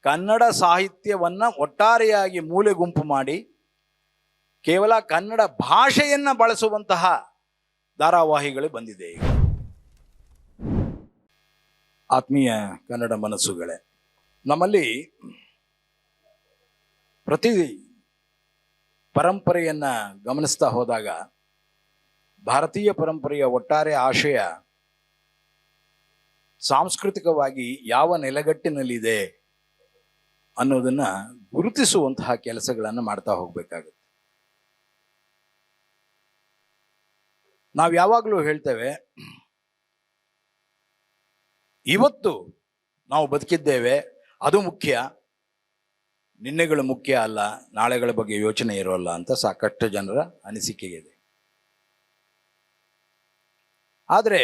ಕನ್ನಡ ಸಾಹಿತ್ಯವನ್ನು ಒಟ್ಟಾರೆಯಾಗಿ ಮೂಲೆ ಗುಂಪು ಮಾಡಿ ಕೇವಲ ಕನ್ನಡ ಭಾಷೆಯನ್ನು ಬಳಸುವಂತಹ ಧಾರಾವಾಹಿಗಳು ಬಂದಿದೆ ಆತ್ಮೀಯ ಕನ್ನಡ ಮನಸ್ಸುಗಳೇ, ನಮ್ಮಲ್ಲಿ ಪ್ರತಿ ಪರಂಪರೆಯನ್ನು ಗಮನಿಸ್ತಾ ಹೋದಾಗ ಭಾರತೀಯ ಪರಂಪರೆಯ ಒಟ್ಟಾರೆ ಆಶಯ ಸಾಂಸ್ಕೃತಿಕವಾಗಿ ಯಾವ ನೆಲೆಗಟ್ಟಿನಲ್ಲಿದೆ ಅನ್ನೋದನ್ನ ಗುರುತಿಸುವಂತಹ ಕೆಲಸಗಳನ್ನು ಮಾಡ್ತಾ ಹೋಗ್ಬೇಕಾಗುತ್ತೆ. ನಾವು ಯಾವಾಗಲೂ ಹೇಳ್ತೇವೆ, ಇವತ್ತು ನಾವು ಬದುಕಿದ್ದೇವೆ, ಅದು ಮುಖ್ಯ, ನಿನ್ನೆಗಳು ಮುಖ್ಯ ಅಲ್ಲ, ನಾಳೆಗಳ ಬಗ್ಗೆ ಯೋಚನೆ ಇರೋಲ್ಲ ಅಂತ ಸಾಕಷ್ಟು ಜನರ ಅನಿಸಿಕೆ ಇದೆ ಆದರೆ,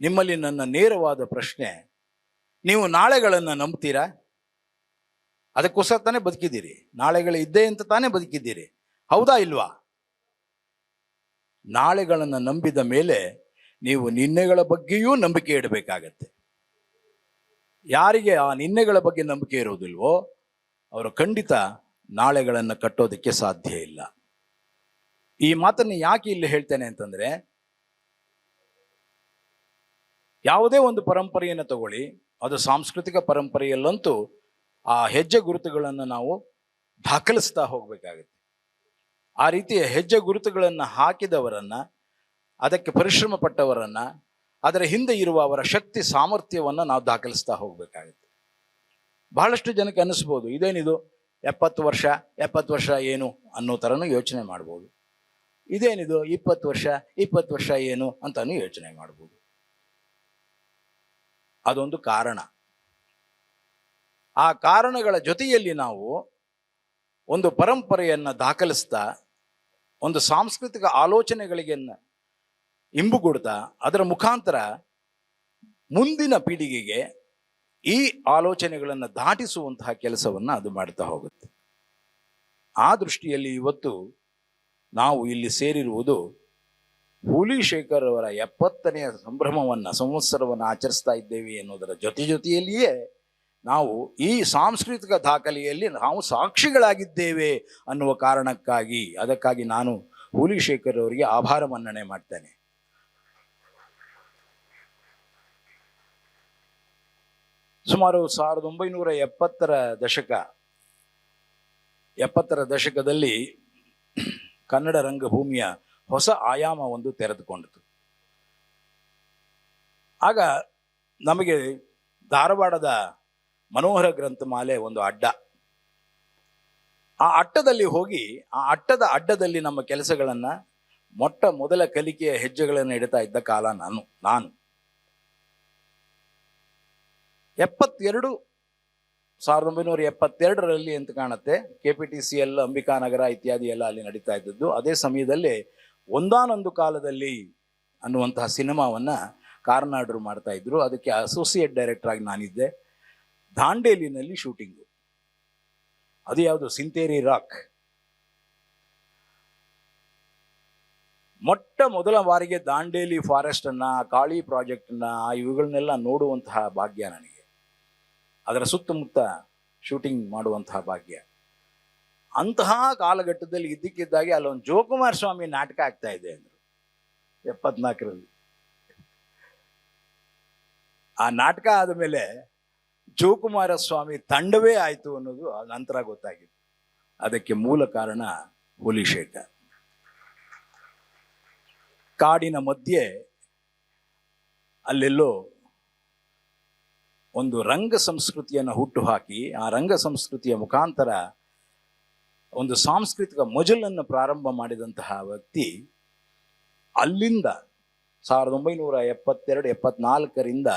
ನಿಮ್ಮಲ್ಲಿ ನನ್ನ ನೇರವಾದ ಪ್ರಶ್ನೆ, ನೀವು ನಾಳೆಗಳನ್ನು ನಂಬ್ತೀರಾ? ಅದಕ್ಕೋಸ್ಕರ ತಾನೇ ಬದುಕಿದ್ದೀರಿ. ನಾಳೆಗಳು ಇದ್ದೇ ಅಂತ ತಾನೇ ಬದುಕಿದ್ದೀರಿ. ಹೌದಾ ಇಲ್ವಾ? ನಾಳೆಗಳನ್ನು ನಂಬಿದ ಮೇಲೆ ನೀವು ನಿನ್ನೆಗಳ ಬಗ್ಗೆಯೂ ನಂಬಿಕೆ ಇಡಬೇಕಾಗತ್ತೆ. ಯಾರಿಗೆ ಆ ನಿನ್ನೆಗಳ ಬಗ್ಗೆ ನಂಬಿಕೆ ಇರೋದಿಲ್ವೋ, ಅವರು ಖಂಡಿತ ನಾಳೆಗಳನ್ನು ಕಟ್ಟೋದಕ್ಕೆ ಸಾಧ್ಯ ಇಲ್ಲ. ಈ ಮಾತನ್ನು ಯಾಕೆ ಇಲ್ಲಿ ಹೇಳ್ತೇನೆ ಅಂತಂದ್ರೆ, ಯಾವುದೇ ಒಂದು ಪರಂಪರೆಯನ್ನು ತಗೊಳ್ಳಿ, ಅದು ಸಾಂಸ್ಕೃತಿಕ ಪರಂಪರೆಯಲ್ಲಂತೂ ಆ ಹೆಜ್ಜೆ ಗುರುತುಗಳನ್ನು ನಾವು ದಾಖಲಿಸ್ತಾ ಹೋಗಬೇಕಾಗುತ್ತೆ. ಆ ರೀತಿಯ ಹೆಜ್ಜೆ ಗುರುತುಗಳನ್ನು ಹಾಕಿದವರನ್ನು, ಅದಕ್ಕೆ ಪರಿಶ್ರಮ ಪಟ್ಟವರನ್ನು, ಅದರ ಹಿಂದೆ ಇರುವ ಅವರ ಶಕ್ತಿ ಸಾಮರ್ಥ್ಯವನ್ನು ನಾವು ದಾಖಲಿಸ್ತಾ ಹೋಗಬೇಕಾಗುತ್ತೆ. ಬಹಳಷ್ಟು ಜನಕ್ಕೆ ಅನ್ನಿಸ್ಬೋದು, ಇದೇನಿದು, ಎಪ್ಪತ್ತು ವರ್ಷ ಎಪ್ಪತ್ತು ವರ್ಷ ಏನು ಅನ್ನೋ ಥರನೂ ಯೋಚನೆ ಮಾಡ್ಬೋದು. ಇದೇನಿದು, ಇಪ್ಪತ್ತು ವರ್ಷ ಇಪ್ಪತ್ತು ವರ್ಷ ಏನು ಅಂತಲೂ ಯೋಚನೆ ಮಾಡ್ಬೋದು. ಅದೊಂದು ಕಾರಣ. ಆ ಕಾರಣಗಳ ಜೊತೆಯಲ್ಲಿ ನಾವು ಒಂದು ಪರಂಪರೆಯನ್ನು ದಾಖಲಿಸ್ತಾ ಒಂದು ಸಾಂಸ್ಕೃತಿಕ ಆಲೋಚನೆಗಳಿಗೆ ಇಂಬುಗೊಡ್ತಾ ಅದರ ಮುಖಾಂತರ ಮುಂದಿನ ಪೀಳಿಗೆಗೆ ಈ ಆಲೋಚನೆಗಳನ್ನು ದಾಟಿಸುವಂತಹ ಕೆಲಸವನ್ನು ಅದು ಮಾಡ್ತಾ ಹೋಗುತ್ತೆ. ಆ ದೃಷ್ಟಿಯಲ್ಲಿ ಇವತ್ತು ನಾವು ಇಲ್ಲಿ ಸೇರಿರುವುದು ಹುಲಿಶೇಖರ್ ಅವರ ಎಪ್ಪತ್ತನೆಯ ಸಂಭ್ರಮವನ್ನು, ಸಂವತ್ಸರವನ್ನು ಆಚರಿಸ್ತಾ ಇದ್ದೇವೆ ಎನ್ನುವುದರ ಜೊತೆ ಜೊತೆಯಲ್ಲಿಯೇ ನಾವು ಈ ಸಾಂಸ್ಕೃತಿಕ ದಾಖಲೆಯಲ್ಲಿ ನಾವು ಸಾಕ್ಷಿಗಳಾಗಿದ್ದೇವೆ ಅನ್ನುವ ಕಾರಣಕ್ಕಾಗಿ, ಅದಕ್ಕಾಗಿ ನಾನು ಹುಲಿಶೇಖರ್ ಅವರಿಗೆ ಆಭಾರ ಮನ್ನಣೆ ಮಾಡ್ತೇನೆ. ಸುಮಾರು ಸಾವಿರದ ಒಂಬೈನೂರ ಎಪ್ಪತ್ತರ ದಶಕ, ಎಪ್ಪತ್ತರ ದಶಕದಲ್ಲಿ ಕನ್ನಡ ರಂಗಭೂಮಿಯ ಹೊಸ ಆಯಾಮ ಒಂದು ತೆರೆದುಕೊಂಡಿತು ಆಗ ನಮಗೆ ಧಾರವಾಡದ ಮನೋಹರ ಗ್ರಂಥಮಾಲೆ ಒಂದು ಅಡ್ಡ. ಆ ಅಟ್ಟದಲ್ಲಿ ಹೋಗಿ, ಆ ಅಟ್ಟದ ಅಡ್ಡದಲ್ಲಿ ನಮ್ಮ ಕೆಲಸಗಳನ್ನ ಮೊಟ್ಟ ಮೊದಲ ಕಲಿಕೆಯ ಹೆಜ್ಜೆಗಳನ್ನು ಇಡ್ತಾ ಇದ್ದ ಕಾಲ ನಾನು ನಾನು. ಎಪ್ಪತ್ತೆರಡು, ಸಾವಿರದ ಒಂಬೈನೂರ ಎಪ್ಪತ್ತೆರಡರಲ್ಲಿ ಅಂತ ಕಾಣುತ್ತೆ? K P T C L Ambikanagar ಇತ್ಯಾದಿ ಎಲ್ಲ ಅಲ್ಲಿ ನಡೀತಾ ಇದ್ದದ್ದು. ಅದೇ ಸಮಯದಲ್ಲಿ ಒಂದಾನೊಂದು ಕಾಲದಲ್ಲಿ ಅನ್ನುವಂತಹ ಸಿನಿಮಾವನ್ನ ಕಾರ್ನಾಡ್ರು ಮಾಡ್ತಾ ಇದ್ರು. ಅದಕ್ಕೆ ಅಸೋಸಿಯೇಟ್ ಡೈರೆಕ್ಟರ್ ಆಗಿ ನಾನಿದ್ದೆ. ದಾಂಡೇಲಿನಲ್ಲಿ ಶೂಟಿಂಗು. ಅದು ಯಾವುದು? ಸಿಂತೇರಿ ರಾಕ್. ಮೊಟ್ಟ ಮೊದಲ ಬಾರಿಗೆ ದಾಂಡೇಲಿ ಫಾರೆಸ್ಟ್ ಅನ್ನ ಕಾಳಿ ಪ್ರಾಜೆಕ್ಟ್ ಅನ್ನ ಇವುಗಳನ್ನೆಲ್ಲ ನೋಡುವಂತಹ ಭಾಗ್ಯ ನನಗೆ. ಅದರ ಸುತ್ತಮುತ್ತ ಶೂಟಿಂಗ್ ಮಾಡುವಂತಹ ಭಾಗ್ಯ. ಅಂತಹ ಕಾಲಘಟ್ಟದಲ್ಲಿ ಇದ್ದಕ್ಕಿದ್ದಾಗೆ ಅಲ್ಲೊಂದು ಜೋಕುಮಾರ್ ಸ್ವಾಮಿ ನಾಟಕ ಆಗ್ತಾ ಇದೆ ಅಂದರು. ಎಪ್ಪತ್ನಾಲ್ಕರಲ್ಲಿ. ಆ ನಾಟಕ ಆದ ಮೇಲೆ ಜೋಕುಮಾರ ಸ್ವಾಮಿ ತಂಡವೇ ಆಯಿತು ಅನ್ನೋದು ನಂತರ ಗೊತ್ತಾಗಿದೆ. ಅದಕ್ಕೆ ಮೂಲ ಕಾರಣ ಹುಲಿಶೇಖರ್. ಕಾಡಿನ ಮಧ್ಯೆ ಅಲ್ಲೆಲ್ಲೋ ಒಂದು ರಂಗ ಸಂಸ್ಕೃತಿಯನ್ನು ಹುಟ್ಟು ಹಾಕಿ ಆ ರಂಗ ಸಂಸ್ಕೃತಿಯ ಮುಖಾಂತರ ಒಂದು ಸಾಂಸ್ಕೃತಿಕ ಮೊಜಲನ್ನು ಪ್ರಾರಂಭ ಮಾಡಿದಂತಹ ವ್ಯಕ್ತಿ ಅಲ್ಲಿಂದ ಸಾವಿರದ ಒಂಬೈನೂರ ಎಪ್ಪತ್ತೆರಡು, ಎಪ್ಪತ್ನಾಲ್ಕರಿಂದ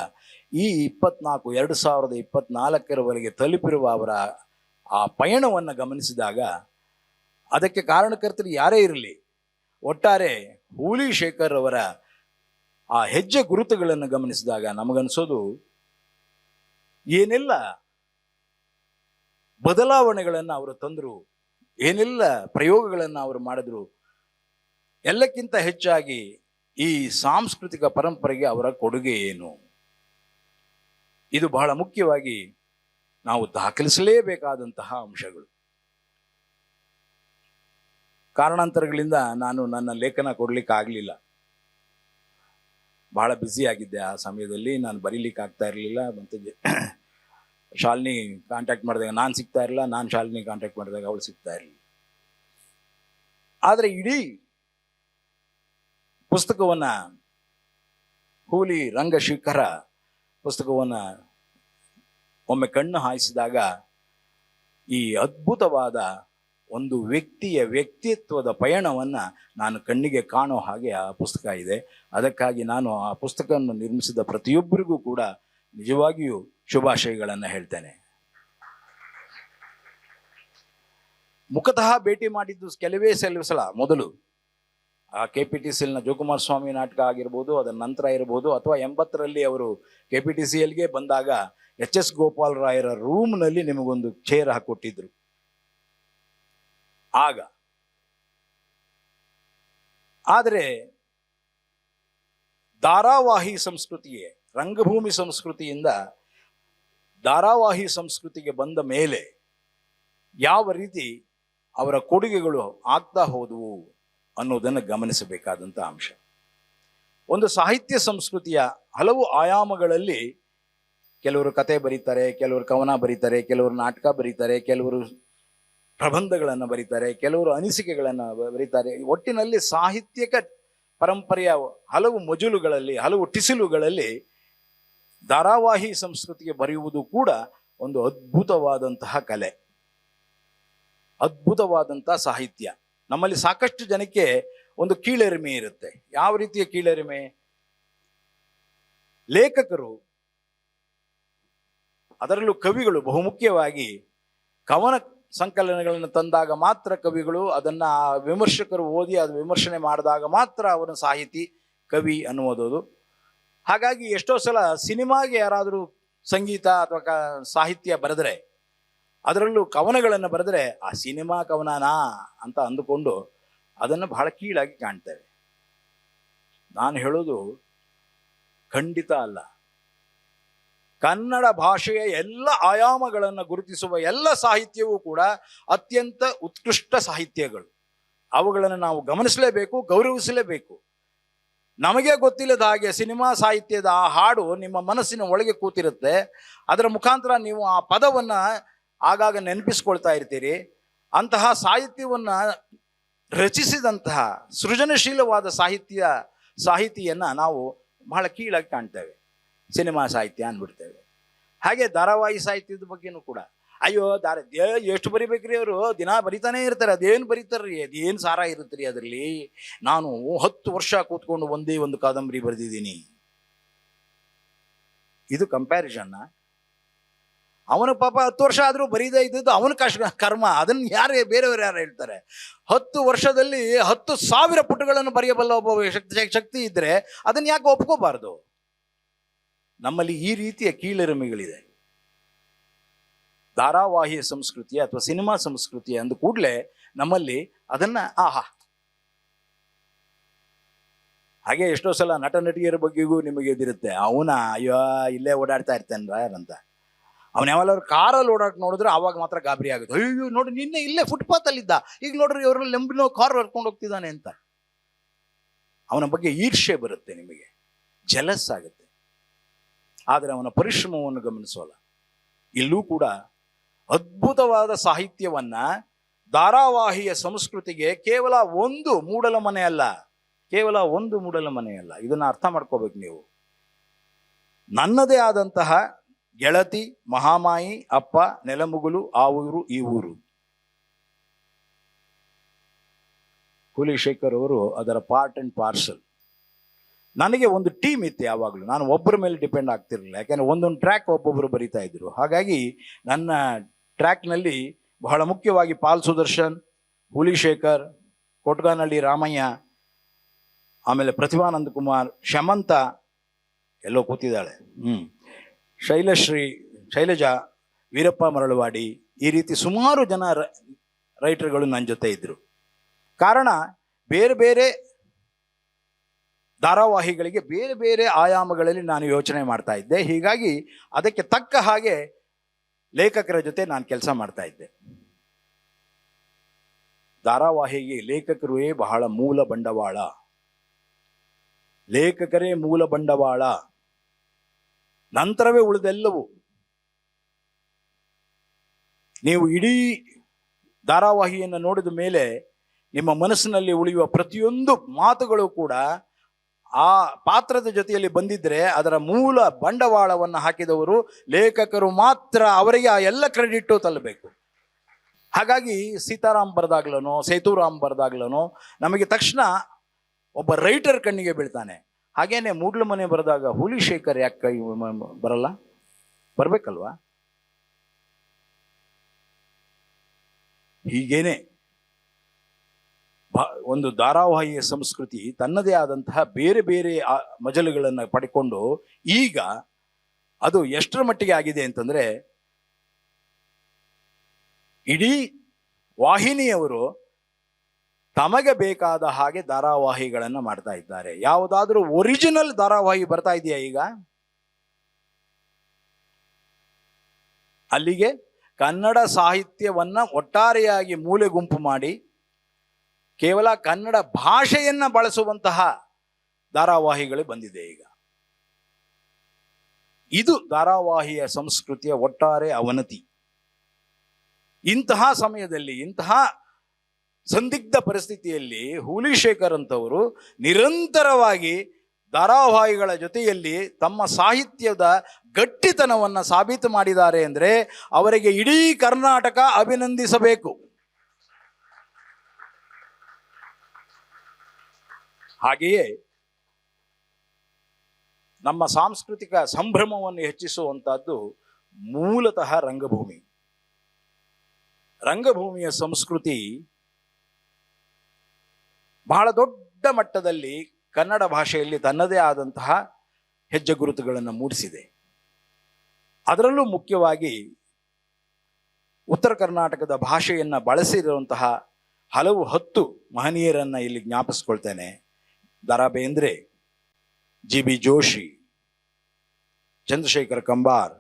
ಈ ಇಪ್ಪತ್ನಾಲ್ಕು, ಎರಡು ಸಾವಿರದ ಇಪ್ಪತ್ನಾಲ್ಕರವರೆಗೆ ತಲುಪಿರುವ ಅವರ ಆ ಪಯಣವನ್ನು ಗಮನಿಸಿದಾಗ ಅದಕ್ಕೆ ಕಾರಣಕರ್ತರು ಯಾರೇ ಇರಲಿ, ಒಟ್ಟಾರೆ ಹೂಲಿ ಶೇಖರ್ ಅವರ ಆ ಹೆಜ್ಜೆ ಗುರುತುಗಳನ್ನು ಗಮನಿಸಿದಾಗ ನಮಗನ್ಸೋದು ಏನೆಲ್ಲ ಬದಲಾವಣೆಗಳನ್ನು ಅವರು ತಂದರು, ಏನೆಲ್ಲ ಪ್ರಯೋಗಗಳನ್ನು ಅವರು ಮಾಡಿದ್ರು, ಎಲ್ಲಕ್ಕಿಂತ ಹೆಚ್ಚಾಗಿ ಈ ಸಾಂಸ್ಕೃತಿಕ ಪರಂಪರೆಗೆ ಅವರ ಕೊಡುಗೆ ಏನು? ಇದು ಬಹಳ ಮುಖ್ಯವಾಗಿ ನಾವು ದಾಖಲಿಸಲೇಬೇಕಾದಂತಹ ಅಂಶಗಳು. ಕಾರಣಾಂತರಗಳಿಂದ ನಾನು ನನ್ನ ಲೇಖನ ಕೊಡ್ಲಿಕ್ಕೆ ಆಗಲಿಲ್ಲ ಬಹಳ ಬ್ಯುಸಿ ಆಗಿದ್ದೆ ಆ ಸಮಯದಲ್ಲಿ, ನಾನು ಬರೀಲಿಕ್ಕೆ ಆಗ್ತಾ ಇರಲಿಲ್ಲ, ಮತ್ತು ಶಾಲಿನಿ ಕಾಂಟ್ಯಾಕ್ಟ್ ಮಾಡಿದಾಗ ನಾನು ಸಿಗ್ತಾ ಇರಲಿಲ್ಲ, ನಾನು ಶಾಲಿನಿ ಕಾಂಟ್ಯಾಕ್ಟ್ ಮಾಡಿದಾಗ ಅವಳು ಸಿಗ್ತಾ ಇರಲಿಲ್ಲ. ಆದರೆ ಇಡೀ ಪುಸ್ತಕವನ್ನ ಹೂಲಿ ರಂಗಶಿಖರ ಪುಸ್ತಕವನ್ನ ಒಮ್ಮೆ ಕಣ್ಣು ಹಾಯಿಸಿದಾಗ ಈ ಅದ್ಭುತವಾದ ಒಂದು ವ್ಯಕ್ತಿಯ ವ್ಯಕ್ತಿತ್ವದ ಪಯಣವನ್ನು ನಾನು ಕಣ್ಣಿಗೆ ಕಾಣೋ ಹಾಗೆ ಆ ಪುಸ್ತಕ ಇದೆ. ಅದಕ್ಕಾಗಿ ನಾನು ಆ ಪುಸ್ತಕವನ್ನು ನಿರ್ಮಿಸಿದ ಪ್ರತಿಯೊಬ್ಬರಿಗೂ ಕೂಡ ನಿಜವಾಗಿಯೂ ಶುಭಾಶಯಗಳನ್ನು ಹೇಳ್ತೇನೆ. ಮುಖತಃ ಭೇಟಿ ಮಾಡಿದ್ದು ಕೆಲವೇ ಸಲ, ಮೊದಲು ಕೆ ಪಿ ಟಿ ಸಿಲ್ನ ಜೋಕುಮಾರ್ ಸ್ವಾಮಿ ನಾಟಕ ಆಗಿರ್ಬೋದು, ಅದರ ನಂತರ ಇರ್ಬೋದು, ಅಥವಾ ಎಂಬತ್ತರಲ್ಲಿ ಅವರು ಕೆ ಪಿ ಟಿ ಸಿ ಎಲ್ಗೆ ಬಂದಾಗ ಎಚ್ ಎಸ್ ಗೋಪಾಲ್ ರಾಯರ ರೂಮ್ನಲ್ಲಿ ನಿಮಗೊಂದು ಚೇರ್ ಹಾಕೊಟ್ಟಿದ್ರು. ಆಗ. ಆದರೆ ಧಾರಾವಾಹಿ ಸಂಸ್ಕೃತಿಯೇ, ರಂಗಭೂಮಿ ಸಂಸ್ಕೃತಿಯಿಂದ ಧಾರಾವಾಹಿ ಸಂಸ್ಕೃತಿಗೆ ಬಂದ ಮೇಲೆ ಯಾವ ರೀತಿ ಅವರ ಕೊಡುಗೆಗಳು ಆಗ್ತಾ ಹೋದವು? ಅನ್ನೋದನ್ನು ಗಮನಿಸಬೇಕಾದಂಥ ಅಂಶ. ಒಂದು ಸಾಹಿತ್ಯ ಸಂಸ್ಕೃತಿಯ ಹಲವು ಆಯಾಮಗಳಲ್ಲಿ ಕೆಲವರು ಕತೆ ಬರೀತಾರೆ, ಕೆಲವರು ಕವನ ಬರೀತಾರೆ, ಕೆಲವರು ನಾಟಕ ಬರೀತಾರೆ, ಕೆಲವರು ಪ್ರಬಂಧಗಳನ್ನು ಬರೀತಾರೆ, ಕೆಲವರು ಅನಿಸಿಕೆಗಳನ್ನು ಬರೀತಾರೆ. ಒಟ್ಟಿನಲ್ಲಿ ಸಾಹಿತ್ಯಕ ಪರಂಪರೆಯ ಹಲವು ಮಜುಲುಗಳಲ್ಲಿ, ಹಲವು ಟಿಸಿಲುಗಳಲ್ಲಿ ಧಾರಾವಾಹಿ ಸಂಸ್ಕೃತಿಗೆ ಬರೆಯುವುದು ಕೂಡ ಒಂದು ಅದ್ಭುತವಾದಂತಹ ಕಲೆ. ಅದ್ಭುತವಾದಂಥ ಸಾಹಿತ್ಯ. ನಮ್ಮಲ್ಲಿ ಸಾಕಷ್ಟು ಜನಕ್ಕೆ ಒಂದು ಕೀಳರಿಮೆ ಇರುತ್ತೆ. ಯಾವ ರೀತಿಯ ಕೀಳರಿಮೆ? ಲೇಖಕರು ಅದರಲ್ಲೂ ಕವಿಗಳು ಬಹುಮುಖ್ಯವಾಗಿ ಕವನ ಸಂಕಲನಗಳನ್ನು ತಂದಾಗ ಮಾತ್ರ ಕವಿಗಳು ಅದನ್ನ ವಿಮರ್ಶಕರು ಓದಿ ಅದು ವಿಮರ್ಶನೆ ಮಾಡಿದಾಗ ಮಾತ್ರ ಅವನ ಸಾಹಿತಿ ಕವಿ ಅನ್ನುವುದು ಹಾಗಾಗಿ ಎಷ್ಟೋ ಸಲ ಸಿನಿಮಾಗೆ ಯಾರಾದರೂ ಸಂಗೀತ ಅಥವಾ ಸಾಹಿತ್ಯ ಬರೆದರೆ ಅದರಲ್ಲೂ ಕವನಗಳನ್ನು ಬರೆದರೆ, ಆ ಸಿನಿಮಾ ಕವನನಾ? ಅಂತ ಅಂದುಕೊಂಡು ಅದನ್ನು ಬಹಳ ಕೀಳಾಗಿ ಕಾಣ್ತೇವೆ. ನಾನು ಹೇಳೋದು ಖಂಡಿತ ಅಲ್ಲ. ಕನ್ನಡ ಭಾಷೆಯ ಎಲ್ಲ ಆಯಾಮಗಳನ್ನು ಗುರುತಿಸುವ ಎಲ್ಲ ಸಾಹಿತ್ಯವೂ ಕೂಡ ಅತ್ಯಂತ ಉತ್ಕೃಷ್ಟ ಸಾಹಿತ್ಯಗಳು. ಅವುಗಳನ್ನು ನಾವು ಗಮನಿಸಲೇಬೇಕು, ಗೌರವಿಸಲೇಬೇಕು. ನಮಗೆ ಗೊತ್ತಿಲ್ಲದ ಹಾಗೆ ಸಿನಿಮಾ ಸಾಹಿತ್ಯದ ಆ ಹಾಡು ನಿಮ್ಮ ಮನಸ್ಸಿನ ಒಳಗೆ ಕೂತಿರುತ್ತೆ. ಅದರ ಮುಖಾಂತರ ನೀವು ಆ ಪದವನ್ನು ಆಗಾಗ ನೆನಪಿಸ್ಕೊಳ್ತಾ ಇರ್ತೀರಿ. ಅಂತಹ ಸಾಹಿತ್ಯವನ್ನು ರಚಿಸಿದಂತಹ ಸೃಜನಶೀಲವಾದ ಸಾಹಿತ್ಯ, ಸಾಹಿತಿಯನ್ನು ನಾವು ಬಹಳ ಕೀಳಾಗಿ ಕಾಣ್ತೇವೆ. ಸಿನಿಮಾ ಸಾಹಿತ್ಯ ಅಂದ್ಬಿಡ್ತೇವೆ. ಹಾಗೆ ಧಾರಾವಾಹಿ ಸಾಹಿತ್ಯದ ಬಗ್ಗೆನೂ ಕೂಡ. ಅಯ್ಯೋ ದಾರ ಎಷ್ಟು ಬರಿಬೇಕ್ರಿ ಅವರು? ದಿನ ಬರಿತಾನೆ ಇರ್ತಾರೆ. ಅದೇನು ಬರೀತಾರ್ರಿ? ಅದೇನು ಸಾರ ಇರುತ್ತೆ ಅದರಲ್ಲಿ? ನಾನು ಹತ್ತು ವರ್ಷ ಕೂತ್ಕೊಂಡು ಒಂದೇ ಒಂದು ಕಾದಂಬರಿ ಬರೆದಿದ್ದೀನಿ. ಇದು ಕಂಪ್ಯಾರಿಸನ್ನ ಅವನ ಪಾಪ ಹತ್ತು ವರ್ಷ ಆದರೂ ಬರೀದೇ ಇದ್ದಿದ್ದು ಅವನ ಕಷ್ಟ ಕರ್ಮ. ಅದನ್ನು ಯಾರು, ಬೇರೆಯವರು ಯಾರು ಹೇಳ್ತಾರೆ? ಹತ್ತು ವರ್ಷದಲ್ಲಿ ಹತ್ತು ಸಾವಿರ ಪುಟಗಳನ್ನು ಬರೆಯಬಲ್ಲ ಒಬ್ಬ ಶಕ್ತಿ ಶಕ್ತಿ ಇದ್ದರೆ ಅದನ್ನು ಯಾಕೆ ಒಪ್ಕೋಬಾರ್ದು? ನಮ್ಮಲ್ಲಿ ಈ ರೀತಿಯ ಕೀಳರಿಮೆಗಳಿದೆ. ಧಾರಾವಾಹಿಯ ಸಂಸ್ಕೃತಿ ಅಥವಾ ಸಿನಿಮಾ ಸಂಸ್ಕೃತಿ ಅಂದ ಕೂಡಲೇ ನಮ್ಮಲ್ಲಿ ಅದನ್ನು, ಆಹಾ! ಹಾಗೆ ಎಷ್ಟೋ ಸಲ ನಟ ನಟಿಯರ ಬಗ್ಗೆಗೂ ನಿಮಗೆ ಇದಿರುತ್ತೆ ಅವನ, ಅಯ್ಯೋ, ಇಲ್ಲೇ ಓಡಾಡ್ತಾ ಇರ್ತಾನೆ ಅಂತ. ಅವನ ಯಾವಲ್ಲಾದ್ರು ಕಾರಲ್ಲಿ ಓಡಾಕ್ ನೋಡಿದ್ರೆ ಆವಾಗ ಮಾತ್ರ ಗಾಬರಿ ಆಗುತ್ತೆ. ಅಯ್ಯೋ ನೋಡಿ, ನಿನ್ನೆ ಇಲ್ಲೇ ಫುಟ್ಪಾತ್ ಅಲ್ಲಿದ್ದ ಈಗ ನೋಡ್ರಿ ಇವ್ರನ್ನ ಲೆಂಬಿನೋ ಕಾರ್ ಹರ್ಕೊಂಡು ಹೋಗ್ತಿದ್ದಾನೆ ಅಂತ. ಅವನ ಬಗ್ಗೆ ಈರ್ಷೆ ಬರುತ್ತೆ ನಿಮಗೆ. ಜಲಸ್ ಆಗುತ್ತೆ. ಆದರೆ ಅವನ ಪರಿಶ್ರಮವನ್ನು ಗಮನಿಸೋಲ್ಲ. ಇಲ್ಲೂ ಕೂಡ ಅದ್ಭುತವಾದ ಸಾಹಿತ್ಯವನ್ನ ಧಾರಾವಾಹಿಯ ಸಂಸ್ಕೃತಿಗೆ ಕೇವಲ ಒಂದು ಮೂಡಲ ಮನೆ ಅಲ್ಲ, ಕೇವಲ ಒಂದು ಮೂಡಲ ಮನೆ ಅಲ್ಲ. ಇದನ್ನು ಅರ್ಥ ಮಾಡ್ಕೋಬೇಕು ನೀವು. ನನ್ನದೇ ಆದಂತಹ ಗೆಳತಿ, ಮಹಾಮಾಯಿ, ಅಪ್ಪ, ನೆಲಮುಗುಲು, ಆ ಊರು, ಈ ಊರು. ಕುಲಿಶೇಖರ್ ಅವರು ಅದರ ಪಾರ್ಟ್ ಅಂಡ್ ಪಾರ್ಸಲ್ ನನಗೆ ಒಂದು ಟೀಮ್ ಇತ್ತು ಯಾವಾಗಲೂ. ನಾನು ಒಬ್ಬರ ಮೇಲೆ ಡಿಪೆಂಡ್ ಆಗ್ತಿರಲಿಲ್ಲ. ಯಾಕೆಂದ್ರೆ ಒಂದೊಂದು ಟ್ರ್ಯಾಕ್ ಒಬ್ಬೊಬ್ಬರು ಬರಿತಾ ಇದ್ರು. ಹಾಗಾಗಿ ನನ್ನ ಟ್ರ್ಯಾಕ್ನಲ್ಲಿ ಬಹಳ ಮುಖ್ಯವಾಗಿ ಪಾಲ್ ಸುದರ್ಶನ್, ಹುಲಿಶೇಖರ್ ಕೊಟ್ಗಾನಹಳ್ಳಿ ರಾಮಯ್ಯ, ಆಮೇಲೆ ಪ್ರತಿಭಾನಂದ ಕುಮಾರ್, ಶಮಂತ ಎಲ್ಲೋ ಕೂತಿದ್ದಾಳೆ. ಹ್ಞೂ ಶೈಲಶ್ರೀ, ಶೈಲಜಾ, ವೀರಪ್ಪ ಮರಳವಾಡಿ ಈ ರೀತಿ ಸುಮಾರು ಜನ ರೈಟರ್ಗಳು ನನ್ನ ಜೊತೆ ಇದ್ದರು ಕಾರಣ ಬೇರೆ ಬೇರೆ ಧಾರಾವಾಹಿಗಳಿಗೆ ಬೇರೆ ಬೇರೆ ಆಯಾಮಗಳಲ್ಲಿ ನಾನು ಯೋಚನೆ ಮಾಡ್ತಾ ಇದ್ದೆ. ಹೀಗಾಗಿ ಅದಕ್ಕೆ ತಕ್ಕ ಹಾಗೆ ಲೇಖಕರ ಜೊತೆ ನಾನು ಕೆಲಸ ಮಾಡ್ತಾ ಇದ್ದೆ. ಧಾರಾವಾಹಿಗೆ ಲೇಖಕರೇ ಬಹಳ ಮೂಲ ಬಂಡವಾಳ. ಲೇಖಕರೇ ಮೂಲ ಬಂಡವಾಳ. ನಂತರವೇ ಉಳಿದೆಲ್ಲವೂ ನೀವು ಇಡೀ ಧಾರಾವಾಹಿಯನ್ನು ನೋಡಿದ ಮೇಲೆ ನಿಮ್ಮ ಮನಸ್ಸಿನಲ್ಲಿ ಉಳಿಯುವ ಪ್ರತಿಯೊಂದು ಮಾತುಗಳು ಕೂಡ ಆ ಪಾತ್ರದ ಜೊತೆಯಲ್ಲಿ ಬಂದಿದ್ರೆ ಅದರ ಮೂಲ ಬಂಡವಾಳವನ್ನು ಹಾಕಿದವರು ಲೇಖಕರು ಮಾತ್ರ ಅವರಿಗೆ ಆ ಎಲ್ಲ ಕ್ರೆಡಿಟ್ಟು ತಲ್ಲಬೇಕು. ಹಾಗಾಗಿ ಸೀತಾರಾಮ್ ಬರೆದಾಗ್ಲನೋ, ಸೇತುರಾಮ್ ಬರೆದಾಗ್ಲನೋ, ನಮಗೆ ತಕ್ಷಣ ಒಬ್ಬ ರೈಟರ್ ಕಣ್ಣಿಗೆ ಬೀಳ್ತಾನೆ. ಹಾಗೇನೆ ಮೂಡ್ಲು ಮನೆ ಬರೆದಾಗ ಹುಲಿ ಶೇಖರ್ ಯಾಕೆ ಬರಲ್ಲ? ಬರಬೇಕಲ್ವಾ? ಹೀಗೇನೆ ಒಂದು ಧಾರಾವಾಹಿಯ ಸಂಸ್ಕೃತಿ ತನ್ನದೇ ಆದಂತಹ ಬೇರೆ ಬೇರೆ ಮಜಲುಗಳನ್ನು ಪಡ್ಕೊಂಡು ಈಗ ಅದು ಎಷ್ಟರ ಮಟ್ಟಿಗೆ ಆಗಿದೆ ಅಂತಂದ್ರೆ ಇಡೀ ವಾಹಿನಿಯವರು ತಮಗೆ ಬೇಕಾದ ಹಾಗೆ ಧಾರಾವಾಹಿಗಳನ್ನು ಮಾಡ್ತಾ ಇದ್ದಾರೆ. ಯಾವುದಾದ್ರೂ ಒರಿಜಿನಲ್ ಧಾರಾವಾಹಿ ಬರ್ತಾ ಇದೆಯಾ ಈಗ? ಅಲ್ಲಿಗೆ ಕನ್ನಡ ಸಾಹಿತ್ಯವನ್ನ ಒಟ್ಟಾರೆಯಾಗಿ ಮೂಲೆ ಗುಂಪು ಮಾಡಿ, ಕೇವಲ ಕನ್ನಡ ಭಾಷೆಯನ್ನ ಬಳಸುವಂತಹ ಧಾರಾವಾಹಿಗಳು ಬಂದಿದೆ ಈಗ. ಇದು ಧಾರಾವಾಹಿಯ ಸಂಸ್ಕೃತಿಯ ಒಟ್ಟಾರೆ ಅವನತಿ. ಇಂತಹ ಸಮಯದಲ್ಲಿ, ಇಂತಹ ಸಂದಿಗ್ಧ ಪರಿಸ್ಥಿತಿಯಲ್ಲಿ ಹುಲಿಶೇಖರ್ ಅಂತವರು ನಿರಂತರವಾಗಿ ಧಾರಾವಾಹಿಗಳ ಜೊತೆಯಲ್ಲಿ ತಮ್ಮ ಸಾಹಿತ್ಯದ ಗಟ್ಟಿತನವನ್ನು ಸಾಬೀತು ಮಾಡಿದ್ದಾರೆ ಅಂದರೆ ಅವರಿಗೆ ಇಡೀ ಕರ್ನಾಟಕ ಅಭಿನಂದಿಸಬೇಕು. ಹಾಗೆಯೇ ನಮ್ಮ ಸಾಂಸ್ಕೃತಿಕ ಸಂಭ್ರಮವನ್ನು ಹೆಚ್ಚಿಸುವಂತಹದ್ದು ಮೂಲತಃ ರಂಗಭೂಮಿ. ರಂಗಭೂಮಿಯ ಸಂಸ್ಕೃತಿ ಬಹಳ ದೊಡ್ಡ ಮಟ್ಟದಲ್ಲಿ ಕನ್ನಡ ಭಾಷೆಯಲ್ಲಿ ತನ್ನದೇ ಆದಂತಹ ಹೆಜ್ಜೆ ಗುರುತುಗಳನ್ನು ಮೂಡಿಸಿದೆ. ಅದರಲ್ಲೂ ಮುಖ್ಯವಾಗಿ ಉತ್ತರ ಕರ್ನಾಟಕದ ಭಾಷೆಯನ್ನು ಬಳಸಿರುವಂತಹ ಹಲವು ಹತ್ತು ಮಹನೀಯರನ್ನು ಇಲ್ಲಿ ಜ್ಞಾಪಿಸ್ಕೊಳ್ತೇನೆ. ದರಾ ಬೇಂದ್ರೆ ಜಿ ಬಿ ಜೋಶಿ, ಚಂದ್ರಶೇಖರ್ ಕಂಬಾರ್,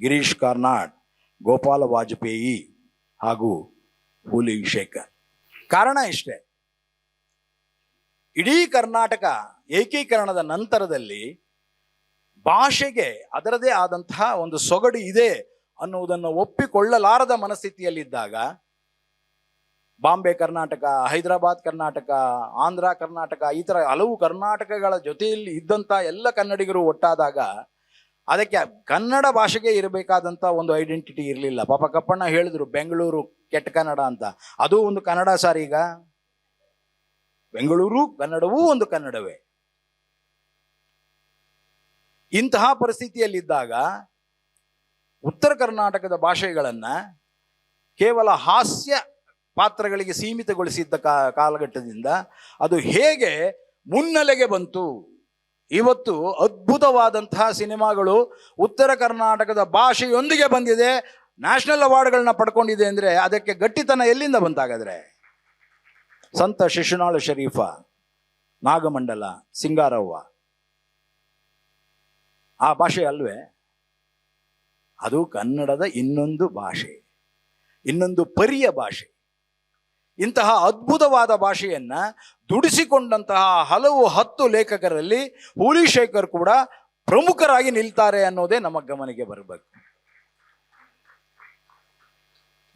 ಗಿರೀಶ್ ಕಾರ್ನಾಡ್, ಗೋಪಾಲ ವಾಜಪೇಯಿ ಹಾಗೂ ಹುಲಿ ಶೇಖರ್. ಕಾರಣ ಇಷ್ಟೇ. ಇಡೀ ಕರ್ನಾಟಕ ಏಕೀಕರಣದ ನಂತರದಲ್ಲಿ ಭಾಷೆಗೆ ಅದರದೇ ಆದಂತಹ ಒಂದು ಸೊಗಡು ಇದೆ ಅನ್ನುವುದನ್ನು ಒಪ್ಪಿಕೊಳ್ಳಲಾರದ ಮನಸ್ಥಿತಿಯಲ್ಲಿದ್ದಾಗ ಬಾಂಬೆ ಕರ್ನಾಟಕ, ಹೈದರಾಬಾದ್ ಕರ್ನಾಟಕ, ಆಂಧ್ರ ಕರ್ನಾಟಕ, ಈ ಥರ ಹಲವು ಕರ್ನಾಟಕಗಳ ಜೊತೆಯಲ್ಲಿ ಇದ್ದಂಥ ಎಲ್ಲ ಕನ್ನಡಿಗರು ಒಟ್ಟಾದಾಗ ಅದಕ್ಕೆ ಕನ್ನಡ ಭಾಷೆಗೆ ಇರಬೇಕಾದಂಥ ಒಂದು ಐಡೆಂಟಿಟಿ ಇರಲಿಲ್ಲ. ಪಾಪ ಕಪ್ಪಣ್ಣ ಹೇಳಿದ್ರು, ಬೆಂಗಳೂರು ಕೆಟ್ಟ ಕನ್ನಡ ಅಂತ. ಅದು ಒಂದು ಕನ್ನಡ ಸರ್ ಈಗ? ಬೆಂಗಳೂರು, ಕನ್ನಡವೂ ಒಂದು ಕನ್ನಡವೇ. ಇಂತಹ ಪರಿಸ್ಥಿತಿಯಲ್ಲಿದ್ದಾಗ ಉತ್ತರ ಕರ್ನಾಟಕದ ಭಾಷೆಗಳನ್ನು ಕೇವಲ ಹಾಸ್ಯ ಪಾತ್ರಗಳಿಗೆ ಸೀಮಿತಗೊಳಿಸಿದ್ದ ಕಾಲಘಟ್ಟದಿಂದ ಅದು ಹೇಗೆ ಮುನ್ನೆಲೆಗೆ ಬಂತು. ಇವತ್ತು ಅದ್ಭುತವಾದಂತಹ ಸಿನಿಮಾಗಳು ಉತ್ತರ ಕರ್ನಾಟಕದ ಭಾಷೆಯೊಂದಿಗೆ ಬಂದಿದೆ, ನ್ಯಾಷನಲ್ ಅವಾರ್ಡ್ಗಳನ್ನ ಪಡ್ಕೊಂಡಿದೆ ಅಂದ್ರೆ ಅದಕ್ಕೆ ಗಟ್ಟಿತನ ಎಲ್ಲಿಂದ ಬಂತಾಗಾದ್ರೆ? ಸಂತ ಶಿಶುನಾಳ ಶರೀಫ, ನಾಗಮಂಡಲ, ಸಿಂಗಾರವ್ವ. ಆ ಭಾಷೆ ಅಲ್ವೇ? ಅದು ಕನ್ನಡದ ಇನ್ನೊಂದು ಭಾಷೆ, ಇನ್ನೊಂದು ಪರಿಯ ಭಾಷೆ. ಇಂತಹ ಅದ್ಭುತವಾದ ಭಾಷೆಯನ್ನ ದುಡಿಸಿಕೊಂಡಂತಹ ಹಲವು ಹತ್ತು ಲೇಖಕರಲ್ಲಿ ಹೂಲಿಶೇಖರ್ ಕೂಡ ಪ್ರಮುಖರಾಗಿ ನಿಲ್ತಾರೆ ಅನ್ನೋದೇ ನಮ್ಮ ಗಮನಿಗೆ ಬರಬೇಕು.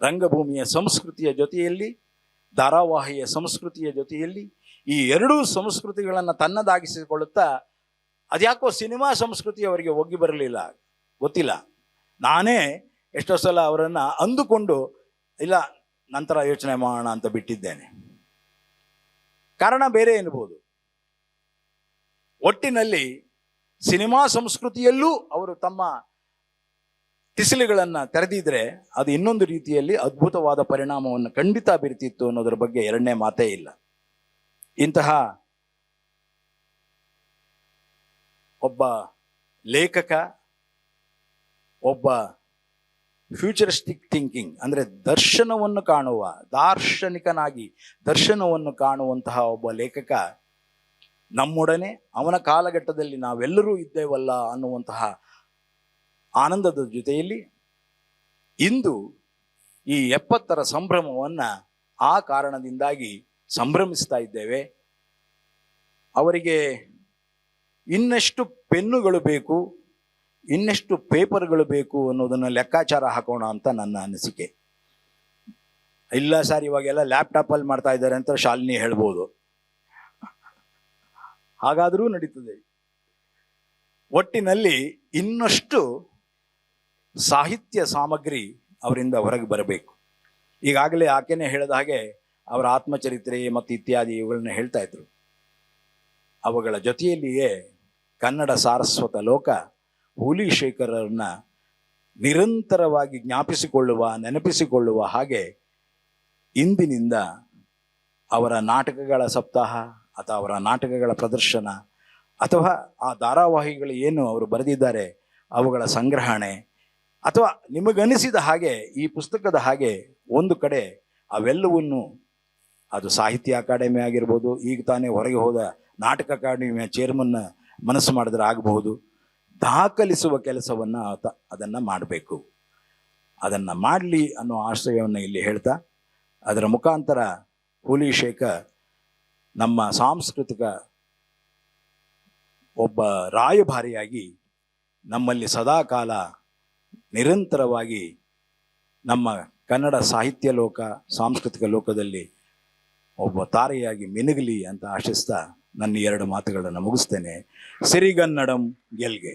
ರಂಗಭೂಮಿಯ ಸಂಸ್ಕೃತಿಯ ಜೊತೆಯಲ್ಲಿ ಧಾರಾವಾಹಿಯ ಸಂಸ್ಕೃತಿಯ ಜೊತೆಯಲ್ಲಿ ಈ ಎರಡೂ ಸಂಸ್ಕೃತಿಗಳನ್ನು ತನ್ನದಾಗಿಸಿಕೊಳ್ಳುತ್ತಾ ಅದ್ಯಾಕೋ ಸಿನಿಮಾ ಸಂಸ್ಕೃತಿ ಅವರಿಗೆ ಒಗ್ಗಿ ಬರಲಿಲ್ಲ. ಗೊತ್ತಿಲ್ಲ. ನಾನೇ ಎಷ್ಟೋ ಸಲ ಅವರನ್ನು ಅಂದುಕೊಂಡು, ಇಲ್ಲ, ನಂತರ ಯೋಚನೆ ಮಾಡೋಣ ಅಂತ ಬಿಟ್ಟಿದ್ದೇನೆ. ಕಾರಣ ಬೇರೆ ಎನ್ಬೋದು. ಒಟ್ಟಿನಲ್ಲಿ ಸಿನಿಮಾ ಸಂಸ್ಕೃತಿಯಲ್ಲೂ ಅವರು ತಮ್ಮ ತಿಸಿಲುಗಳನ್ನು ತೆರೆದಿದ್ರೆ ಅದು ಇನ್ನೊಂದು ರೀತಿಯಲ್ಲಿ ಅದ್ಭುತವಾದ ಪರಿಣಾಮವನ್ನು ಖಂಡಿತ ಬೀರ್ತಿತ್ತು ಅನ್ನೋದ್ರ ಬಗ್ಗೆ ಎರಡನೇ ಮಾತೇ ಇಲ್ಲ. ಇಂತಹ ಒಬ್ಬ ಲೇಖಕ, ಒಬ್ಬ ಫ್ಯೂಚರಿಸ್ಟಿಕ್ ಥಿಂಕಿಂಗ್ ಅಂದರೆ ದರ್ಶನವನ್ನು ಕಾಣುವ, ದಾರ್ಶನಿಕನಾಗಿ ದರ್ಶನವನ್ನು ಕಾಣುವಂತಹ ಒಬ್ಬ ಲೇಖಕ ನಮ್ಮೊಡನೆ ಅವನ ಕಾಲಘಟ್ಟದಲ್ಲಿ ನಾವೆಲ್ಲರೂ ಇದ್ದೇವಲ್ಲ ಅನ್ನುವಂತಹ ಆನಂದದ ಜೊತೆಯಲ್ಲಿ ಇಂದು ಈ ಎಪ್ಪತ್ತರ ಸಂಭ್ರಮವನ್ನು ಆ ಕಾರಣದಿಂದಾಗಿ ಸಂಭ್ರಮಿಸ್ತಾ ಇದ್ದೇವೆ. ಅವರಿಗೆ ಇನ್ನೆಷ್ಟು ಪೆನ್ನುಗಳು ಬೇಕು, ಇನ್ನೆಷ್ಟು ಪೇಪರ್ಗಳು ಬೇಕು ಅನ್ನೋದನ್ನು ಲೆಕ್ಕಾಚಾರ ಹಾಕೋಣ ಅಂತ ನನ್ನ ಅನಿಸಿಕೆ. ಇಲ್ಲ ಸರ್, ಇವಾಗೆಲ್ಲ ಲ್ಯಾಪ್ಟಾಪಲ್ಲಿ ಮಾಡ್ತಾ ಇದ್ದಾರೆ ಅಂತ ಶಾಲಿನಿ ಹೇಳ್ಬೋದು. ಹಾಗಾದರೂ ನಡೀತದೆ. ಒಟ್ಟಿನಲ್ಲಿ ಇನ್ನಷ್ಟು ಸಾಹಿತ್ಯ ಸಾಮಗ್ರಿ ಅವರಿಂದ ಹೊರಗೆ ಬರಬೇಕು. ಈಗಾಗಲೇ ಆಕೆನೇ ಹೇಳಿದ ಹಾಗೆ ಅವರ ಆತ್ಮಚರಿತ್ರೆ ಮತ್ತು ಇತ್ಯಾದಿ ಇವುಗಳನ್ನ ಹೇಳ್ತಾ ಇದ್ರು. ಅವುಗಳ ಜೊತೆಯಲ್ಲಿಯೇ ಕನ್ನಡ ಸಾರಸ್ವತ ಲೋಕ ಹುಲಿಶೇಖರರನ್ನ ನಿರಂತರವಾಗಿ ಜ್ಞಾಪಿಸಿಕೊಳ್ಳುವ, ನೆನಪಿಸಿಕೊಳ್ಳುವ ಹಾಗೆ ಇಂದಿನಿಂದ ಅವರ ನಾಟಕಗಳ ಸಪ್ತಾಹ ಅಥವಾ ಅವರ ನಾಟಕಗಳ ಪ್ರದರ್ಶನ ಅಥವಾ ಆ ಧಾರಾವಾಹಿಗಳು ಏನು ಅವರು ಬರೆದಿದ್ದಾರೆ ಅವುಗಳ ಸಂಗ್ರಹಣೆ ಅಥವಾ ನಿಮಗನಿಸಿದ ಹಾಗೆ ಈ ಪುಸ್ತಕದ ಹಾಗೆ ಒಂದು ಕಡೆ ಅವೆಲ್ಲವನ್ನು ಅದು ಸಾಹಿತ್ಯ ಅಕಾಡೆಮಿ ಆಗಿರ್ಬೋದು, ಈಗ ತಾನೇ ಹೊರಗೆ ಹೋದ ನಾಟಕ ಅಕಾಡೆಮಿಯ ಚೇರ್ಮನ್ನ ಮನಸ್ಸು ಮಾಡಿದ್ರೆ ಆಗಬಹುದು. ದಾಖಲಿಸುವ ಕೆಲಸವನ್ನು ಆತ ಅದನ್ನು ಮಾಡಬೇಕು. ಅದನ್ನು ಮಾಡಲಿ ಅನ್ನೋ ಆಶ್ರಯವನ್ನು ಇಲ್ಲಿ ಹೇಳ್ತಾ, ಅದರ ಮುಖಾಂತರ ಹುಲಿ ಶೇಖರ್ ನಮ್ಮ ಸಾಂಸ್ಕೃತಿಕ ಒಬ್ಬ ರಾಯಭಾರಿಯಾಗಿ ನಮ್ಮಲ್ಲಿ ಸದಾಕಾಲ ನಿರಂತರವಾಗಿ ನಮ್ಮ ಕನ್ನಡ ಸಾಹಿತ್ಯ ಲೋಕ, ಸಾಂಸ್ಕೃತಿಕ ಲೋಕದಲ್ಲಿ ಒಬ್ಬ ತಾರೆಯಾಗಿ ಮಿನುಗಲಿ ಅಂತ ಆಶಿಸ್ತಾ ನನ್ನ ಎರಡು ಮಾತುಗಳನ್ನು ಮುಗಿಸ್ತೇನೆ. ಸಿರಿಗನ್ನಡಂ ಗೆಲ್ಗೆ.